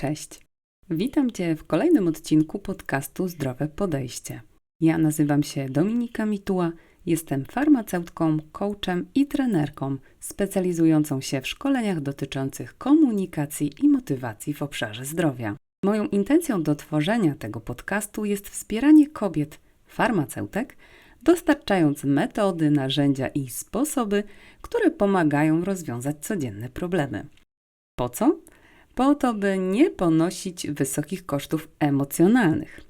Cześć. Witam Cię w kolejnym odcinku podcastu Zdrowe Podejście. Ja nazywam się Dominika Mituła, jestem farmaceutką, coachem i trenerką specjalizującą się w szkoleniach dotyczących komunikacji i motywacji w obszarze zdrowia. Moją intencją do tworzenia tego podcastu jest wspieranie kobiet, farmaceutek, dostarczając metody, narzędzia i sposoby, które pomagają rozwiązać codzienne problemy. Po co? Po to, by nie ponosić wysokich kosztów emocjonalnych.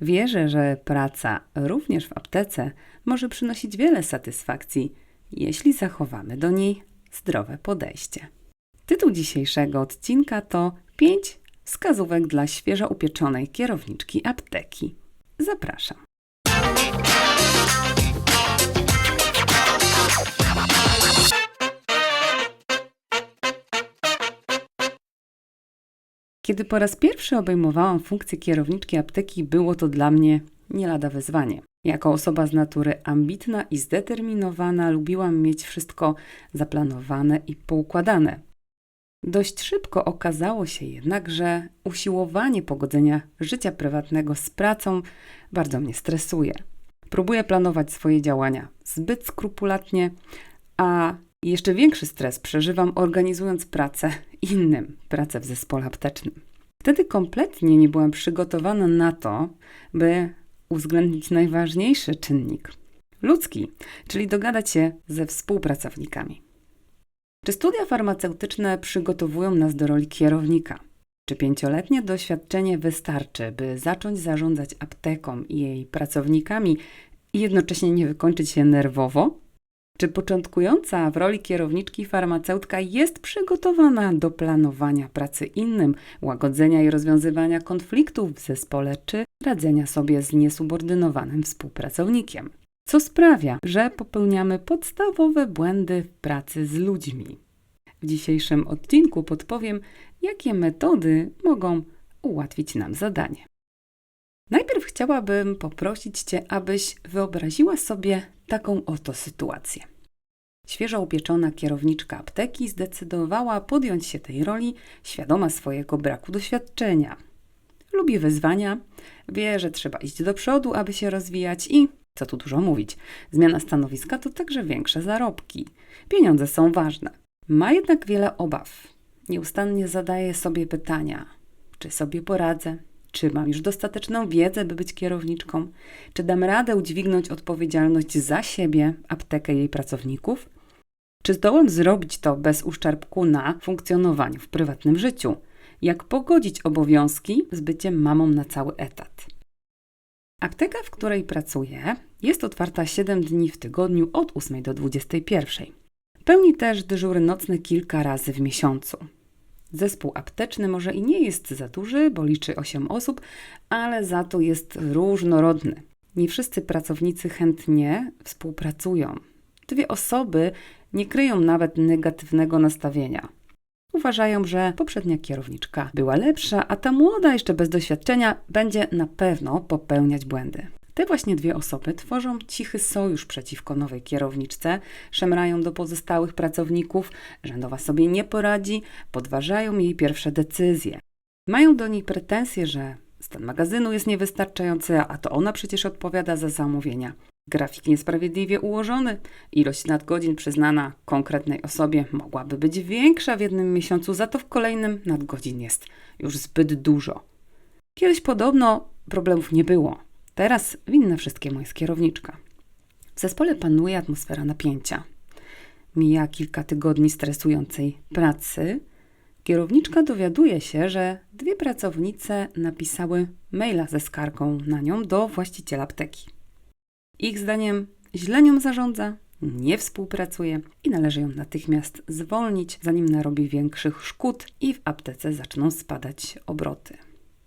Wierzę, że praca również w aptece może przynosić wiele satysfakcji, jeśli zachowamy do niej zdrowe podejście. Tytuł dzisiejszego odcinka to 5 wskazówek dla świeżo upieczonej kierowniczki apteki. Zapraszam. Kiedy po raz pierwszy obejmowałam funkcję kierowniczki apteki, było to dla mnie nie lada wyzwanie. Jako osoba z natury ambitna i zdeterminowana, lubiłam mieć wszystko zaplanowane i poukładane. Dość szybko okazało się jednak, że usiłowanie pogodzenia życia prywatnego z pracą bardzo mnie stresuje. Próbuję planować swoje działania zbyt skrupulatnie, a jeszcze większy stres przeżywam organizując pracę innym, pracę w zespole aptecznym. Wtedy kompletnie nie byłam przygotowana na to, by uwzględnić najważniejszy czynnik ludzki, czyli dogadać się ze współpracownikami. Czy studia farmaceutyczne przygotowują nas do roli kierownika? Czy pięcioletnie doświadczenie wystarczy, by zacząć zarządzać apteką i jej pracownikami i jednocześnie nie wykończyć się nerwowo? Czy początkująca w roli kierowniczki farmaceutka jest przygotowana do planowania pracy innym, łagodzenia i rozwiązywania konfliktów w zespole, czy radzenia sobie z niesubordynowanym współpracownikiem? Co sprawia, że popełniamy podstawowe błędy w pracy z ludźmi? W dzisiejszym odcinku podpowiem, jakie metody mogą ułatwić nam zadanie. Najpierw chciałabym poprosić Cię, abyś wyobraziła sobie taką oto sytuację. Świeżo upieczona kierowniczka apteki zdecydowała podjąć się tej roli, świadoma swojego braku doświadczenia. Lubi wyzwania, wie, że trzeba iść do przodu, aby się rozwijać i, co tu dużo mówić, zmiana stanowiska to także większe zarobki. Pieniądze są ważne. Ma jednak wiele obaw. Nieustannie zadaje sobie pytania: czy sobie poradzę, czy mam już dostateczną wiedzę, by być kierowniczką? Czy dam radę udźwignąć odpowiedzialność za siebie, aptekę jej pracowników? Czy zdołam zrobić to bez uszczerbku na funkcjonowaniu w prywatnym życiu? Jak pogodzić obowiązki z byciem mamą na cały etat? Apteka, w której pracuję, jest otwarta 7 dni w tygodniu od 8 do 21. Pełni też dyżury nocne kilka razy w miesiącu. Zespół apteczny może i nie jest za duży, bo liczy 8 osób, ale za to jest różnorodny. Nie wszyscy pracownicy chętnie współpracują. Dwie osoby nie kryją nawet negatywnego nastawienia. Uważają, że poprzednia kierowniczka była lepsza, a ta młoda, jeszcze bez doświadczenia, będzie na pewno popełniać błędy. Te właśnie dwie osoby tworzą cichy sojusz przeciwko nowej kierowniczce, szemrają do pozostałych pracowników, że nowa sobie nie poradzi, podważają jej pierwsze decyzje. Mają do niej pretensje, że stan magazynu jest niewystarczający, a to ona przecież odpowiada za zamówienia. Grafik niesprawiedliwie ułożony, ilość nadgodzin przyznana konkretnej osobie mogłaby być większa w jednym miesiącu, za to w kolejnym nadgodzin jest już zbyt dużo. Kiedyś podobno problemów nie było. Teraz winna wszystkiemu jest kierowniczka. W zespole panuje atmosfera napięcia. Mija kilka tygodni stresującej pracy. Kierowniczka dowiaduje się, że dwie pracownice napisały maila ze skargą na nią do właściciela apteki. Ich zdaniem źle nią zarządza, nie współpracuje i należy ją natychmiast zwolnić, zanim narobi większych szkód i w aptece zaczną spadać obroty.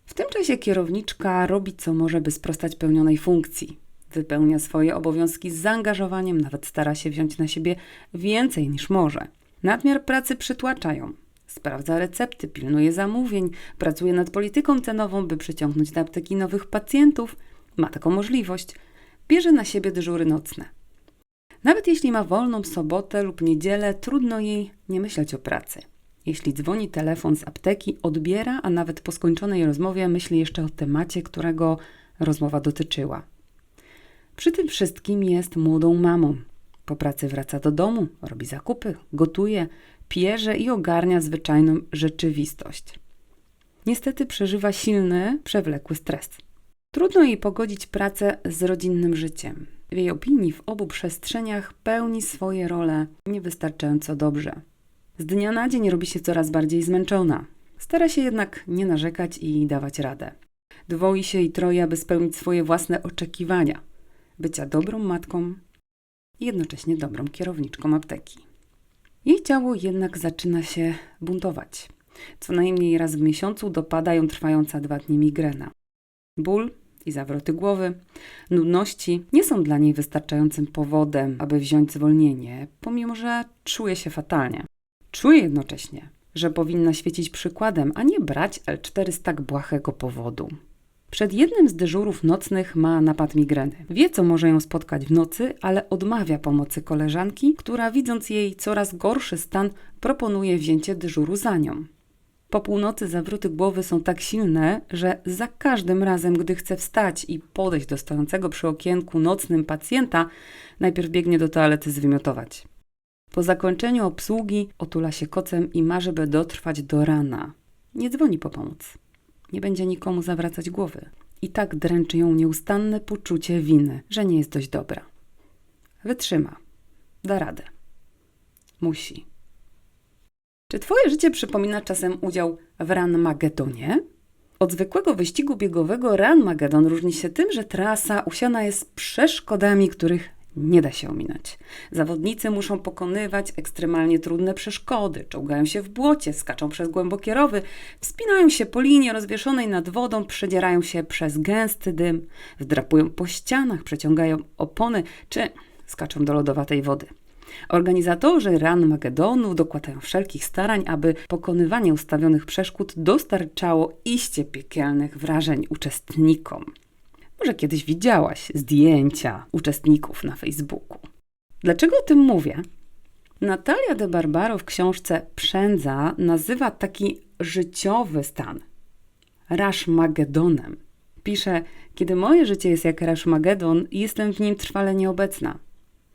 W tym czasie kierowniczka robi co może, by sprostać pełnionej funkcji. Wypełnia swoje obowiązki z zaangażowaniem, nawet stara się wziąć na siebie więcej niż może. Nadmiar pracy przytłacza ją. Sprawdza recepty, pilnuje zamówień, pracuje nad polityką cenową, by przyciągnąć do apteki nowych pacjentów. Ma taką możliwość. Bierze na siebie dyżury nocne. Nawet jeśli ma wolną sobotę lub niedzielę, trudno jej nie myśleć o pracy. Jeśli dzwoni telefon z apteki, odbiera, a nawet po skończonej rozmowie myśli jeszcze o temacie, którego rozmowa dotyczyła. Przy tym wszystkim jest młodą mamą. Po pracy wraca do domu, robi zakupy, gotuje, pierze i ogarnia zwyczajną rzeczywistość. Niestety przeżywa silny, przewlekły stres. Trudno jej pogodzić pracę z rodzinnym życiem. W jej opinii w obu przestrzeniach pełni swoje role niewystarczająco dobrze. Z dnia na dzień robi się coraz bardziej zmęczona. Stara się jednak nie narzekać i dawać radę. Dwoi się i troje, aby spełnić swoje własne oczekiwania bycia dobrą matką i jednocześnie dobrą kierowniczką apteki. Jej ciało jednak zaczyna się buntować. Co najmniej raz w miesiącu dopada ją trwająca dwa dni migrena. Ból i zawroty głowy, nudności nie są dla niej wystarczającym powodem, aby wziąć zwolnienie, pomimo że czuje się fatalnie. Czuje jednocześnie, że powinna świecić przykładem, a nie brać L4 z tak błahego powodu. Przed jednym z dyżurów nocnych ma napad migreny. Wie, co może ją spotkać w nocy, ale odmawia pomocy koleżanki, która widząc jej coraz gorszy stan, proponuje wzięcie dyżuru za nią. Po północy zawroty głowy są tak silne, że za każdym razem, gdy chce wstać i podejść do stojącego przy okienku nocnym pacjenta, najpierw biegnie do toalety zwymiotować. Po zakończeniu obsługi otula się kocem i marzy, by dotrwać do rana. Nie dzwoni po pomoc. Nie będzie nikomu zawracać głowy. I tak dręczy ją nieustanne poczucie winy, że nie jest dość dobra. Wytrzyma. Da radę. Musi. Czy Twoje życie przypomina czasem udział w Run Magedonie? Od zwykłego wyścigu biegowego Run Magedon różni się tym, że trasa usiana jest przeszkodami, których nie da się ominąć. Zawodnicy muszą pokonywać ekstremalnie trudne przeszkody, czołgają się w błocie, skaczą przez głębokie rowy, wspinają się po linie rozwieszonej nad wodą, przedzierają się przez gęsty dym, wdrapują po ścianach, przeciągają opony czy skaczą do lodowatej wody. Organizatorzy Run Magedonu dokładają wszelkich starań, aby pokonywanie ustawionych przeszkód dostarczało iście piekielnych wrażeń uczestnikom. Może kiedyś widziałaś zdjęcia uczestników na Facebooku. Dlaczego o tym mówię? Natalia de Barbaro w książce Przędza nazywa taki życiowy stan Rashmagedonem. Pisze, kiedy moje życie jest jak Rashmagedon, jestem w nim trwale nieobecna.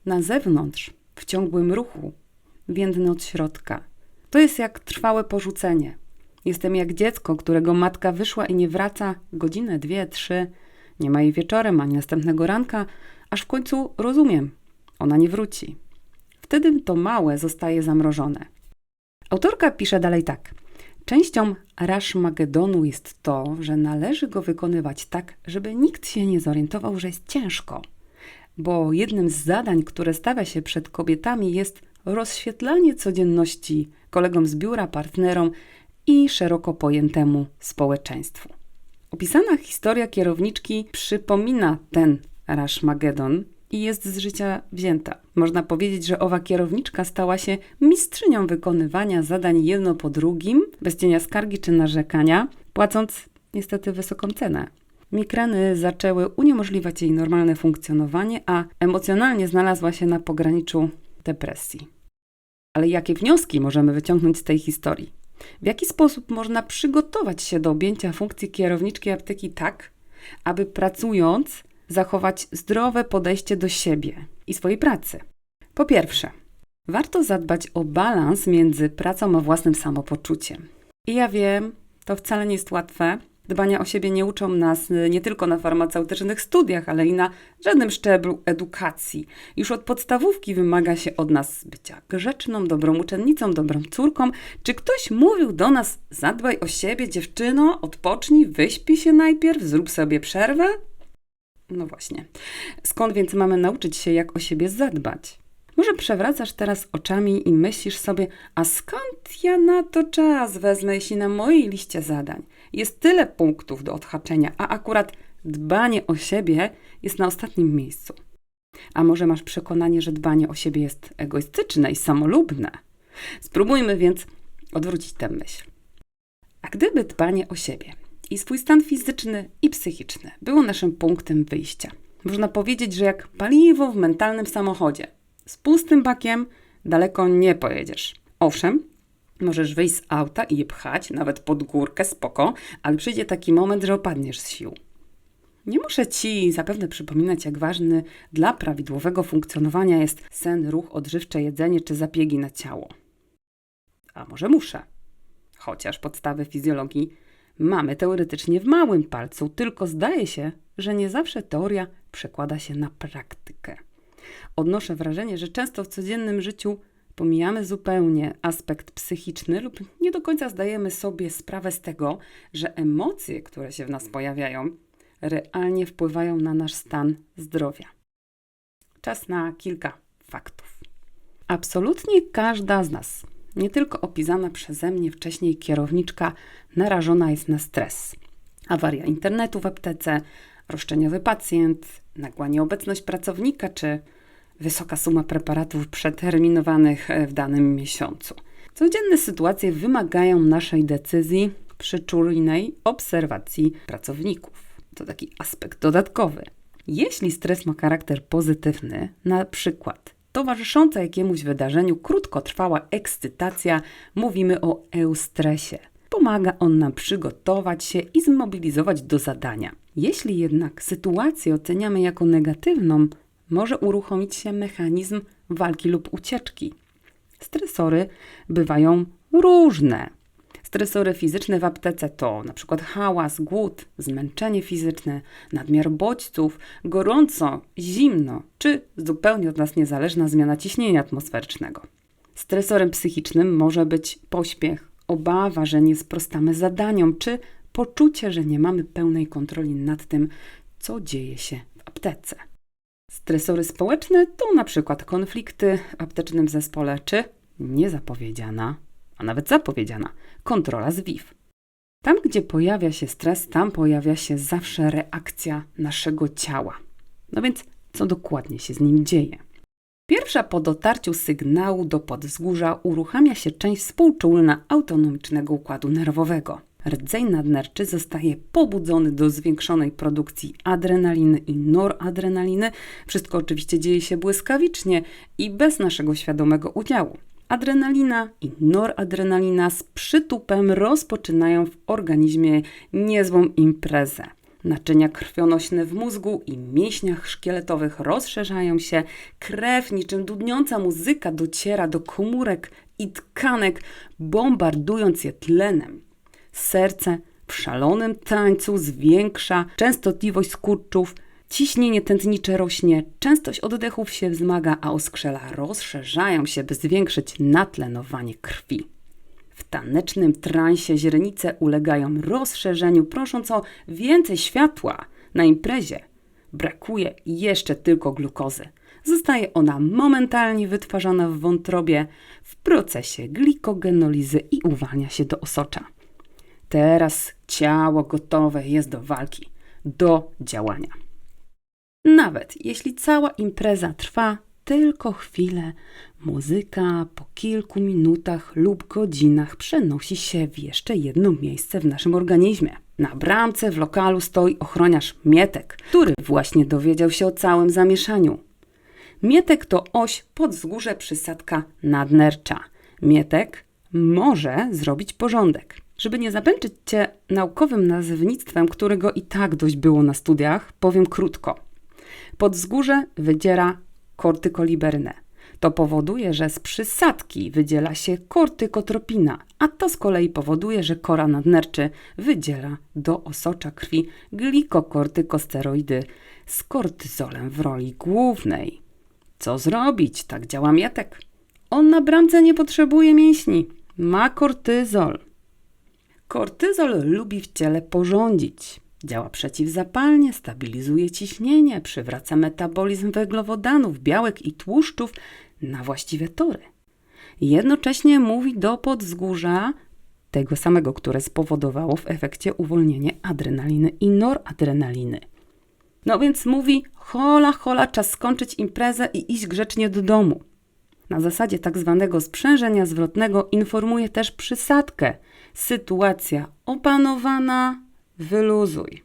Na zewnątrz, w ciągłym ruchu, więdny od środka. To jest jak trwałe porzucenie. Jestem jak dziecko, którego matka wyszła i nie wraca godzinę, dwie, trzy, nie ma jej wieczorem ani następnego ranka, aż w końcu rozumiem, ona nie wróci. Wtedy to małe zostaje zamrożone. Autorka pisze dalej tak. Częścią Rashmagedonu jest to, że należy go wykonywać tak, żeby nikt się nie zorientował, że jest ciężko. Bo jednym z zadań, które stawia się przed kobietami, jest rozświetlanie codzienności kolegom z biura, partnerom i szeroko pojętemu społeczeństwu. Opisana historia kierowniczki przypomina ten Rashmagedon i jest z życia wzięta. Można powiedzieć, że owa kierowniczka stała się mistrzynią wykonywania zadań jedno po drugim, bez cienia skargi czy narzekania, płacąc niestety wysoką cenę. Migreny zaczęły uniemożliwiać jej normalne funkcjonowanie, a emocjonalnie znalazła się na pograniczu depresji. Ale jakie wnioski możemy wyciągnąć z tej historii? W jaki sposób można przygotować się do objęcia funkcji kierowniczki apteki tak, aby pracując zachować zdrowe podejście do siebie i swojej pracy? Po pierwsze, warto zadbać o balans między pracą a własnym samopoczuciem. I ja wiem, to wcale nie jest łatwe, Dbania o siebie nie uczą nas y, nie tylko na farmaceutycznych studiach, ale i na żadnym szczeblu edukacji. Już od podstawówki wymaga się od nas bycia grzeczną, dobrą uczennicą, dobrą córką. Czy ktoś mówił do nas: zadbaj o siebie, dziewczyno, odpocznij, wyśpij się najpierw, zrób sobie przerwę? No właśnie. Skąd więc mamy nauczyć się, jak o siebie zadbać? Może przewracasz teraz oczami i myślisz sobie, a skąd ja na to czas wezmę, jeśli na mojej liście zadań jest tyle punktów do odhaczenia, a akurat dbanie o siebie jest na ostatnim miejscu. A może masz przekonanie, że dbanie o siebie jest egoistyczne i samolubne? Spróbujmy więc odwrócić tę myśl. A gdyby dbanie o siebie i swój stan fizyczny i psychiczny było naszym punktem wyjścia, można powiedzieć, że jak paliwo w mentalnym samochodzie. Z pustym bakiem daleko nie pojedziesz. Owszem, Możesz wyjść z auta i je pchać, nawet pod górkę, spoko, ale przyjdzie taki moment, że opadniesz z sił. Nie muszę Ci zapewne przypominać, jak ważny dla prawidłowego funkcjonowania jest sen, ruch, odżywcze jedzenie czy zabiegi na ciało. A może muszę? Chociaż podstawy fizjologii mamy teoretycznie w małym palcu, tylko zdaje się, że nie zawsze teoria przekłada się na praktykę. Odnoszę wrażenie, że często w codziennym życiu pomijamy zupełnie aspekt psychiczny lub nie do końca zdajemy sobie sprawę z tego, że emocje, które się w nas pojawiają, realnie wpływają na nasz stan zdrowia. Czas na kilka faktów. Absolutnie każda z nas, nie tylko opisana przeze mnie wcześniej kierowniczka, narażona jest na stres. Awaria internetu w aptece, roszczeniowy pacjent, nagła nieobecność pracownika czy wysoka suma preparatów przeterminowanych e, w danym miesiącu. Codzienne sytuacje wymagają naszej decyzji przy czujnej obserwacji pracowników. To taki aspekt dodatkowy. Jeśli stres ma charakter pozytywny, na przykład towarzysząca jakiemuś wydarzeniu krótkotrwała ekscytacja, mówimy o eustresie. Pomaga on nam przygotować się i zmobilizować do zadania. Jeśli jednak sytuację oceniamy jako negatywną, może uruchomić się mechanizm walki lub ucieczki. Stresory bywają różne. Stresory fizyczne w aptece to np. hałas, głód, zmęczenie fizyczne, nadmiar bodźców, gorąco, zimno czy zupełnie od nas niezależna zmiana ciśnienia atmosferycznego. Stresorem psychicznym może być pośpiech, obawa, że nie sprostamy zadaniom, czy poczucie, że nie mamy pełnej kontroli nad tym, co dzieje się w aptece. Stresory społeczne to na przykład konflikty w aptecznym zespole, czy niezapowiedziana, a nawet zapowiedziana kontrola z WIF. Tam, gdzie pojawia się stres, tam pojawia się zawsze reakcja naszego ciała. No więc, co dokładnie się z nim dzieje? Pierwsza po dotarciu sygnału do podzgórza uruchamia się część współczulna autonomicznego układu nerwowego. Rdzeń nadnerczy zostaje pobudzony do zwiększonej produkcji adrenaliny i noradrenaliny. Wszystko oczywiście dzieje się błyskawicznie i bez naszego świadomego udziału. Adrenalina i noradrenalina z przytupem rozpoczynają w organizmie niezłą imprezę. Naczynia krwionośne w mózgu i mięśniach szkieletowych rozszerzają się, krew niczym dudniąca muzyka dociera do komórek i tkanek, bombardując je tlenem. Serce w szalonym tańcu zwiększa częstotliwość skurczów, ciśnienie tętnicze rośnie, częstość oddechów się wzmaga, a oskrzela rozszerzają się, by zwiększyć natlenowanie krwi. W tanecznym transie źrenice ulegają rozszerzeniu, prosząc o więcej światła. Na imprezie brakuje jeszcze tylko glukozy. Zostaje ona momentalnie wytwarzana w wątrobie w procesie glikogenolizy i uwalnia się do osocza. Teraz ciało gotowe jest do walki, do działania. Nawet jeśli cała impreza trwa tylko chwilę, muzyka po kilku minutach lub godzinach przenosi się w jeszcze jedno miejsce w naszym organizmie. Na bramce w lokalu stoi ochroniarz Mietek, który właśnie dowiedział się o całym zamieszaniu. Mietek to oś podzgórze przysadka nadnercza. Mietek może zrobić porządek. Żeby nie zapęczyć Cię naukowym nazewnictwem, którego i tak dość było na studiach, powiem krótko. Podzgórze wydziera kortykoliberynę. To powoduje, że z przysadki wydziela się kortykotropina, a to z kolei powoduje, że kora nadnerczy wydziela do osocza krwi glikokortykosteroidy z kortyzolem w roli głównej. Co zrobić? Tak działa mietek. On na bramce nie potrzebuje mięśni. Ma kortyzol. Kortyzol lubi w ciele porządzić. Działa przeciwzapalnie, stabilizuje ciśnienie, przywraca metabolizm węglowodanów, białek i tłuszczów na właściwe tory. Jednocześnie mówi do podzgórza tego samego, które spowodowało w efekcie uwolnienie adrenaliny i noradrenaliny. No więc mówi: hola, hola, czas skończyć imprezę i iść grzecznie do domu. Na zasadzie tak zwanego sprzężenia zwrotnego informuje też przysadkę. Sytuacja opanowana, wyluzuj.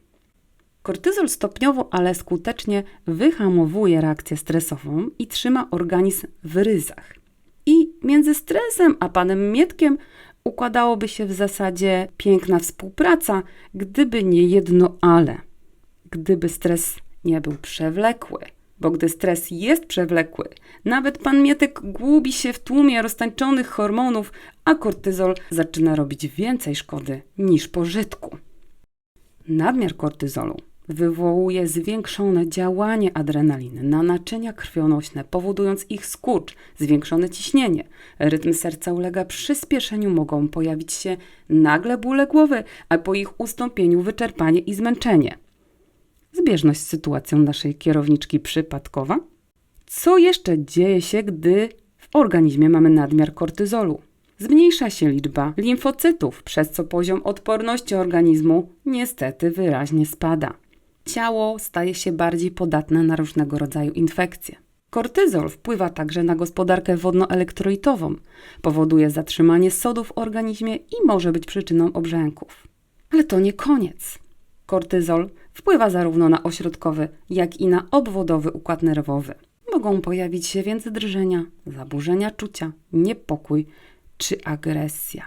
Kortyzol stopniowo, ale skutecznie wyhamowuje reakcję stresową i trzyma organizm w ryzach. I między stresem a panem Mietkiem układałoby się w zasadzie piękna współpraca, gdyby nie jedno ale. Gdyby stres nie był przewlekły. Bo gdy stres jest przewlekły, nawet pan Mietek gubi się w tłumie roztańczonych hormonów, a kortyzol zaczyna robić więcej szkody niż pożytku. Nadmiar kortyzolu wywołuje zwiększone działanie adrenaliny na naczynia krwionośne, powodując ich skurcz, zwiększone ciśnienie. Rytm serca ulega przyspieszeniu, mogą pojawić się nagle bóle głowy, a po ich ustąpieniu wyczerpanie i zmęczenie. Zbieżność z sytuacją naszej kierowniczki przypadkowa? Co jeszcze dzieje się, gdy w organizmie mamy nadmiar kortyzolu? Zmniejsza się liczba limfocytów, przez co poziom odporności organizmu niestety wyraźnie spada. Ciało staje się bardziej podatne na różnego rodzaju infekcje. Kortyzol wpływa także na gospodarkę wodnoelektrolitową, powoduje zatrzymanie sodu w organizmie i może być przyczyną obrzęków. Ale to nie koniec. Kortyzol wpływa zarówno na ośrodkowy, jak i na obwodowy układ nerwowy. Mogą pojawić się więc drżenia, zaburzenia czucia, niepokój czy agresja.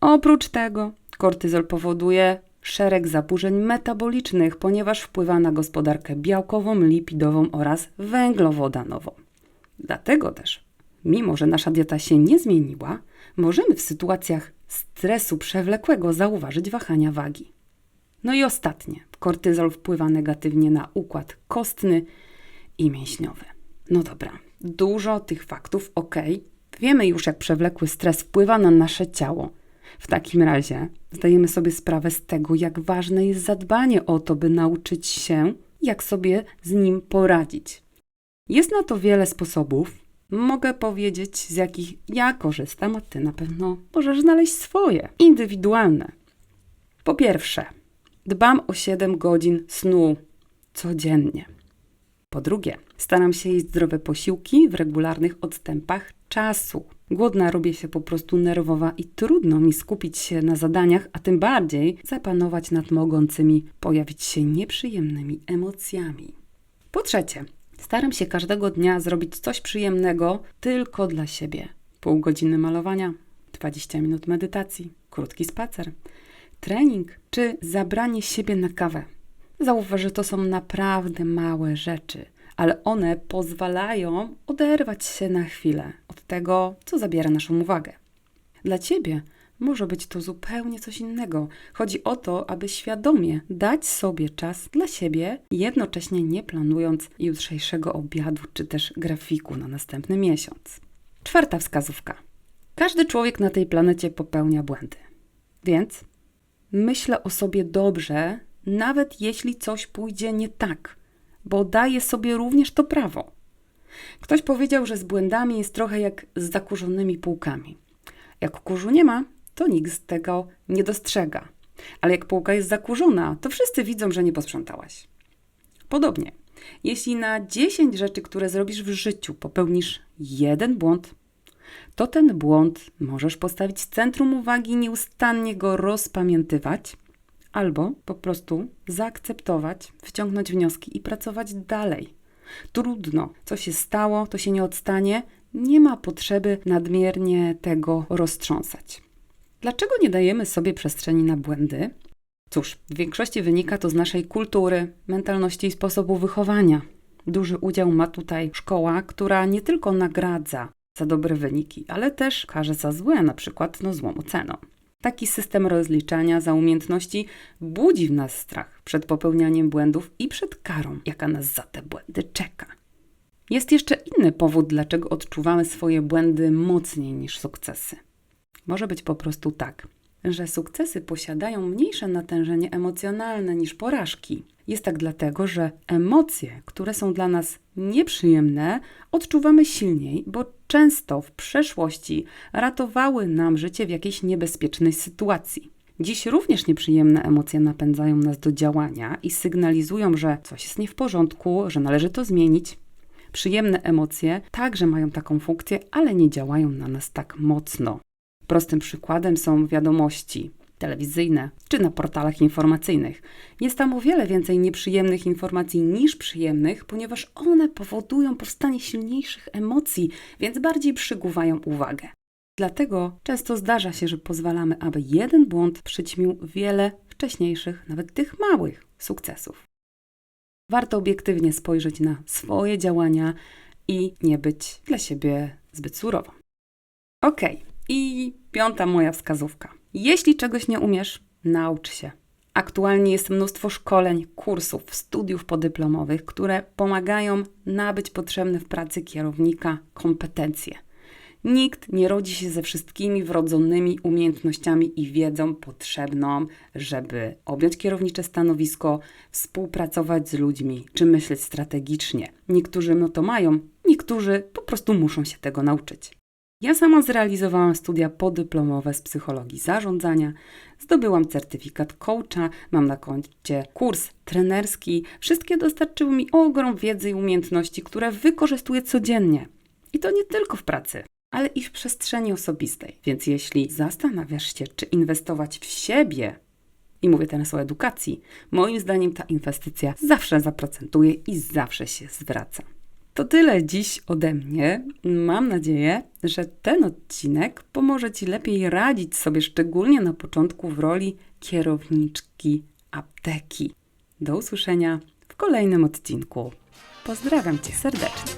Oprócz tego kortyzol powoduje szereg zaburzeń metabolicznych, ponieważ wpływa na gospodarkę białkową, lipidową oraz węglowodanową. Dlatego też, mimo że nasza dieta się nie zmieniła, możemy w sytuacjach stresu przewlekłego zauważyć wahania wagi. No i ostatnie, kortyzol wpływa negatywnie na układ kostny i mięśniowy. No dobra, dużo tych faktów, ok. Wiemy już, jak przewlekły stres wpływa na nasze ciało. W takim razie zdajemy sobie sprawę z tego, jak ważne jest zadbanie o to, by nauczyć się, jak sobie z nim poradzić. Jest na to wiele sposobów. Mogę powiedzieć, z jakich ja korzystam, a ty na pewno możesz znaleźć swoje, indywidualne. Po pierwsze, dbam o 7 godzin snu codziennie. Po drugie, staram się jeść zdrowe posiłki w regularnych odstępach czasu. Głodna robię się po prostu nerwowa i trudno mi skupić się na zadaniach, a tym bardziej zapanować nad mogącymi pojawić się nieprzyjemnymi emocjami. Po trzecie, staram się każdego dnia zrobić coś przyjemnego tylko dla siebie. Pół godziny malowania, 20 minut medytacji, krótki spacer, trening czy zabranie siebie na kawę. Zauważ, że to są naprawdę małe rzeczy, ale one pozwalają oderwać się na chwilę od tego, co zabiera naszą uwagę. Dla ciebie może być to zupełnie coś innego. Chodzi o to, aby świadomie dać sobie czas dla siebie, jednocześnie nie planując jutrzejszego obiadu czy też grafiku na następny miesiąc. Czwarta wskazówka. Każdy człowiek na tej planecie popełnia błędy. Więc myślę o sobie dobrze, nawet jeśli coś pójdzie nie tak, bo daje sobie również to prawo. Ktoś powiedział, że z błędami jest trochę jak z zakurzonymi półkami. Jak kurzu nie ma, to nikt z tego nie dostrzega. Ale jak półka jest zakurzona, to wszyscy widzą, że nie posprzątałaś. Podobnie, jeśli na 10 rzeczy, które zrobisz w życiu, popełnisz jeden błąd, to ten błąd możesz postawić w centrum uwagi, nieustannie go rozpamiętywać, albo po prostu zaakceptować, wciągnąć wnioski i pracować dalej. Trudno, co się stało, to się nie odstanie, nie ma potrzeby nadmiernie tego roztrząsać. Dlaczego nie dajemy sobie przestrzeni na błędy? Cóż, w większości wynika to z naszej kultury, mentalności i sposobu wychowania. Duży udział ma tutaj szkoła, która nie tylko nagradza za dobre wyniki, ale też karze za złe, na przykład no, złą oceną. Taki system rozliczania za umiejętności budzi w nas strach przed popełnianiem błędów i przed karą, jaka nas za te błędy czeka. Jest jeszcze inny powód, dlaczego odczuwamy swoje błędy mocniej niż sukcesy. Może być po prostu tak, że sukcesy posiadają mniejsze natężenie emocjonalne niż porażki. Jest tak dlatego, że emocje, które są dla nas nieprzyjemne, odczuwamy silniej, bo często w przeszłości ratowały nam życie w jakiejś niebezpiecznej sytuacji. Dziś również nieprzyjemne emocje napędzają nas do działania i sygnalizują, że coś jest nie w porządku, że należy to zmienić. Przyjemne emocje także mają taką funkcję, ale nie działają na nas tak mocno. Prostym przykładem są wiadomości telewizyjne czy na portalach informacyjnych. Jest tam o wiele więcej nieprzyjemnych informacji niż przyjemnych, ponieważ one powodują powstanie silniejszych emocji, więc bardziej przykuwają uwagę. Dlatego często zdarza się, że pozwalamy, aby jeden błąd przyćmił wiele wcześniejszych, nawet tych małych sukcesów. Warto obiektywnie spojrzeć na swoje działania i nie być dla siebie zbyt surową. Ok, i piąta moja wskazówka. Jeśli czegoś nie umiesz, naucz się. Aktualnie jest mnóstwo szkoleń, kursów, studiów podyplomowych, które pomagają nabyć potrzebne w pracy kierownika kompetencje. Nikt nie rodzi się ze wszystkimi wrodzonymi umiejętnościami i wiedzą potrzebną, żeby objąć kierownicze stanowisko, współpracować z ludźmi czy myśleć strategicznie. Niektórzy no to mają, niektórzy po prostu muszą się tego nauczyć. Ja sama zrealizowałam studia podyplomowe z psychologii zarządzania, zdobyłam certyfikat coacha, mam na koncie kurs trenerski. Wszystkie dostarczyły mi ogrom wiedzy i umiejętności, które wykorzystuję codziennie. I to nie tylko w pracy, ale i w przestrzeni osobistej. Więc jeśli zastanawiasz się, czy inwestować w siebie, i mówię teraz o edukacji, moim zdaniem ta inwestycja zawsze zaprocentuje i zawsze się zwraca. To tyle dziś ode mnie. Mam nadzieję, że ten odcinek pomoże Ci lepiej radzić sobie, szczególnie na początku, w roli kierowniczki apteki. Do usłyszenia w kolejnym odcinku. Pozdrawiam Cię serdecznie.